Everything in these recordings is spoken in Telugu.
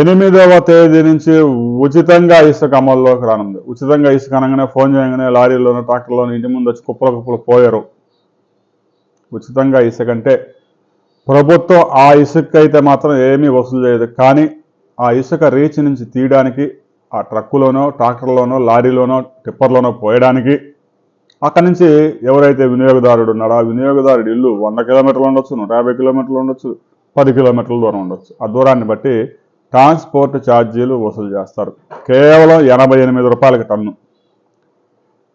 ఎనిమిదవ తేదీ నుంచి ఉచితంగా ఇసుక అమల్లోకి రానుంది. ఉచితంగా ఇసుక అనగానే ఫోన్ చేయగానే లారీలోనూ ట్రాక్టర్లోనూ ఇంటి ముందు వచ్చి కుప్పల కుప్పలు పోయారు. ఉచితంగా ఇసుక అంటే ప్రభుత్వం ఆ ఇసుక అయితే మాత్రం ఏమీ వసూలు చేయదు. కానీ ఆ ఇసుక రీచ్ నుంచి తీయడానికి ఆ ట్రక్కులోనో ట్రాక్టర్లోనో లారీలోనో టిప్పర్లోనో పోయడానికి అక్కడి నుంచి ఎవరైతే వినియోగదారుడు ఉన్నాడో ఆ వినియోగదారుడు ఇల్లు వంద కిలోమీటర్లు ఉండొచ్చు నూట యాభై కిలోమీటర్లు ఉండొచ్చు పది కిలోమీటర్ల దూరం ఉండొచ్చు. ఆ దూరాన్ని బట్టి ట్రాన్స్పోర్ట్ ఛార్జీలు వసూలు చేస్తారు. కేవలం ఎనభై ఎనిమిది రూపాయలకి టన్ను.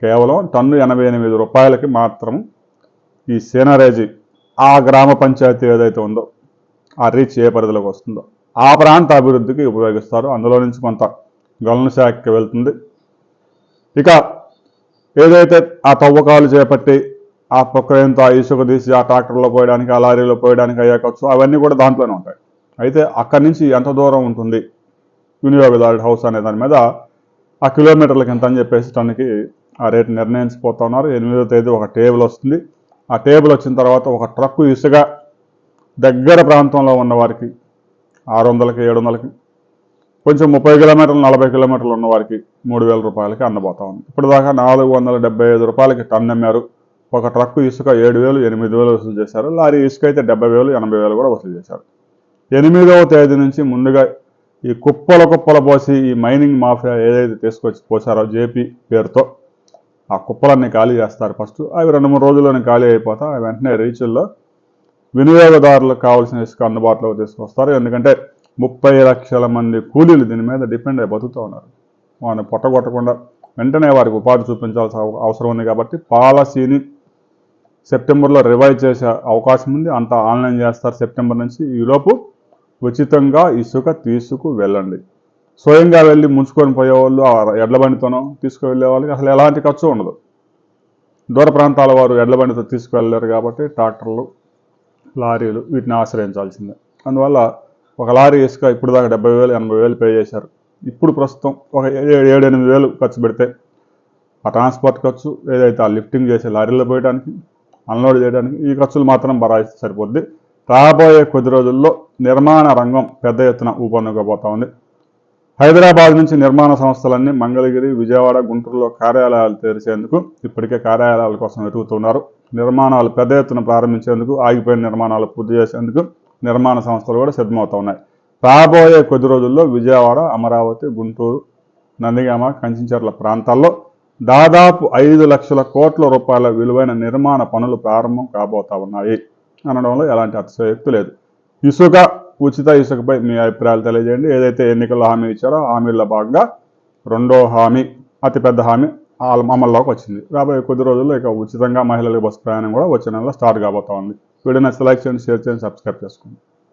కేవలం టన్ను ఎనభై ఎనిమిది రూపాయలకి మాత్రం ఈ సీనరేజీ ఆ గ్రామ పంచాయతీ ఏదైతే ఉందో ఆ రీచ్ ఏ పరిధిలోకి వస్తుందో ఆ ప్రాంత అభివృద్ధికి ఉపయోగిస్తారు. అందులో నుంచి కొంత గనుల శాఖకి వెళ్తుంది. ఇక ఏదైతే ఆ తవ్వకాలు చేపట్టి ఆ ప్రక్రియతో ఆ ఇసుక తీసి ఆ ట్రాక్టర్లో పోయడానికి ఆ లారీలో పోయడానికి అయ్యే ఖర్చు అవన్నీ కూడా దాంట్లోనే ఉంటాయి. అయితే అక్కడి నుంచి ఎంత దూరం ఉంటుంది? వినియోగదారుడి హౌస్ అనే దాని మీద ఆ కిలోమీటర్లకి ఎంత అని చెప్పేసి తనకి ఆ రేటు నిర్ణయించిపోతా ఉన్నారు. ఎనిమిదో తేదీ ఒక టేబుల్ వస్తుంది. ఆ టేబుల్ వచ్చిన తర్వాత ఒక ట్రక్కు ఇసుక దగ్గర ప్రాంతంలో ఉన్న వారికి ఆరు వందలకి ఏడు వందలకి కొంచెం ముప్పై కిలోమీటర్లు నలభై కిలోమీటర్లు ఉన్న వారికి మూడు వేల రూపాయలకి అందబోతా ఉంది. ఇప్పటిదాకా దాకా నాలుగు వందల డెబ్బై ఐదు రూపాయలకి టన్ అమ్మారు. ఒక ట్రక్కు ఇసుక ఏడు వేలు ఎనిమిది వేలు వసూలు చేశారు. లారీ ఇసుక అయితే డెబ్బై వేలు ఎనభై వేలు కూడా వసూలు చేశారు. ఎనిమిదవ తేదీ నుంచి ముందుగా ఈ కుప్పల కుప్పల పోసి ఈ మైనింగ్ మాఫియా ఏదైతే తీసుకొచ్చి పోసారో జేపీ పేరుతో ఆ కుప్పలన్నీ ఖాళీ చేస్తారు ఫస్ట్. అవి రెండు మూడు రోజుల్లోనే ఖాళీ అయిపోతా. వెంటనే రీచుల్లో వినియోగదారులకు కావాల్సిన ఇసుక అందుబాటులోకి తీసుకొస్తారు. ఎందుకంటే ముప్పై లక్షల మంది కూలీలు దీని మీద డిపెండ్ అయి బతుకుతూ ఉన్నారు. వాడిని పొట్టగొట్టకుండా వెంటనే వారికి ఉపాధి చూపించాల్సిన అవసరం ఉంది కాబట్టి పాలసీని సెప్టెంబర్లో రివైజ్ చేసే అవకాశం ఉంది. అంతా ఆన్లైన్ చేస్తారు సెప్టెంబర్ నుంచి. ఈలోపు ఉచితంగా ఇసుక తీసుకు వెళ్ళండి. స్వయంగా వెళ్ళి ముంచుకొని పోయేవాళ్ళు ఆ ఎడ్ల బండితోనో తీసుకువెళ్ళే వాళ్ళకి అసలు ఎలాంటి ఖర్చు ఉండదు. దూర ప్రాంతాల వారు ఎడ్ల బండితో తీసుకువెళ్ళలేరు కాబట్టి ట్రాక్టర్లు లారీలు వీటిని ఆశ్రయించాల్సిందే. అందువల్ల ఒక లారీ ఇసుక ఇప్పుడు దాకా డెబ్బై వేలు ఎనభై వేలు పే చేశారు. ఇప్పుడు ప్రస్తుతం ఒక ఏ- ఏడు ఎనిమిది వేలు ఖర్చు పెడితే ఆ ట్రాన్స్పోర్ట్ ఖర్చు ఏదైతే ఆ లిఫ్టింగ్ చేసే లారీలో పోయడానికి అన్లోడ్ చేయడానికి ఈ ఖర్చులు మాత్రం బరాయి సరిపోద్ది. రాబోయే కొద్ది రోజుల్లో నిర్మాణ రంగం పెద్ద ఎత్తున ఊపందుకోబోతా ఉంది హైదరాబాద్ నుంచి నిర్మాణ సంస్థలన్నీ మంగళగిరి విజయవాడ గుంటూరులో కార్యాలయాలు తెరిచేందుకు ఇప్పటికే కార్యాలయాల కోసం వెతుకుతున్నారు. నిర్మాణాలు పెద్ద ఎత్తున ప్రారంభించేందుకు ఆగిపోయిన నిర్మాణాలు పూర్తి చేసేందుకు నిర్మాణ సంస్థలు కూడా సిద్ధమవుతా ఉన్నాయి రాబోయే కొద్ది రోజుల్లో విజయవాడ అమరావతి గుంటూరు నందిగామ కంచించర్ల ప్రాంతాల్లో దాదాపు ఐదు లక్షల కోట్ల రూపాయల విలువైన నిర్మాణ పనులు ప్రారంభం కాబోతా ఉన్నాయి. అనడంలో ఎలాంటి అతిశయోక్తి లేదు. ఇసుక ఉచిత ఇసుకపై మీ అభిప్రాయాలు తెలియజేయండి. ఏదైతే ఎన్నికల్లో హామీ ఇచ్చారో హామీల్లో భాగంగా రెండో హామీ అతిపెద్ద హామీ అమల్లోకి వచ్చింది. రాబోయే కొద్ది రోజుల్లో ఇక ఉచితంగా మహిళలకు బస్సు ప్రయాణం కూడా వచ్చే నెలలో స్టార్ట్ కాబోతా ఉంది. వీడియో నచ్చితే లైక్ చేయండి షేర్ చేయండి సబ్స్క్రైబ్ చేసుకోండి.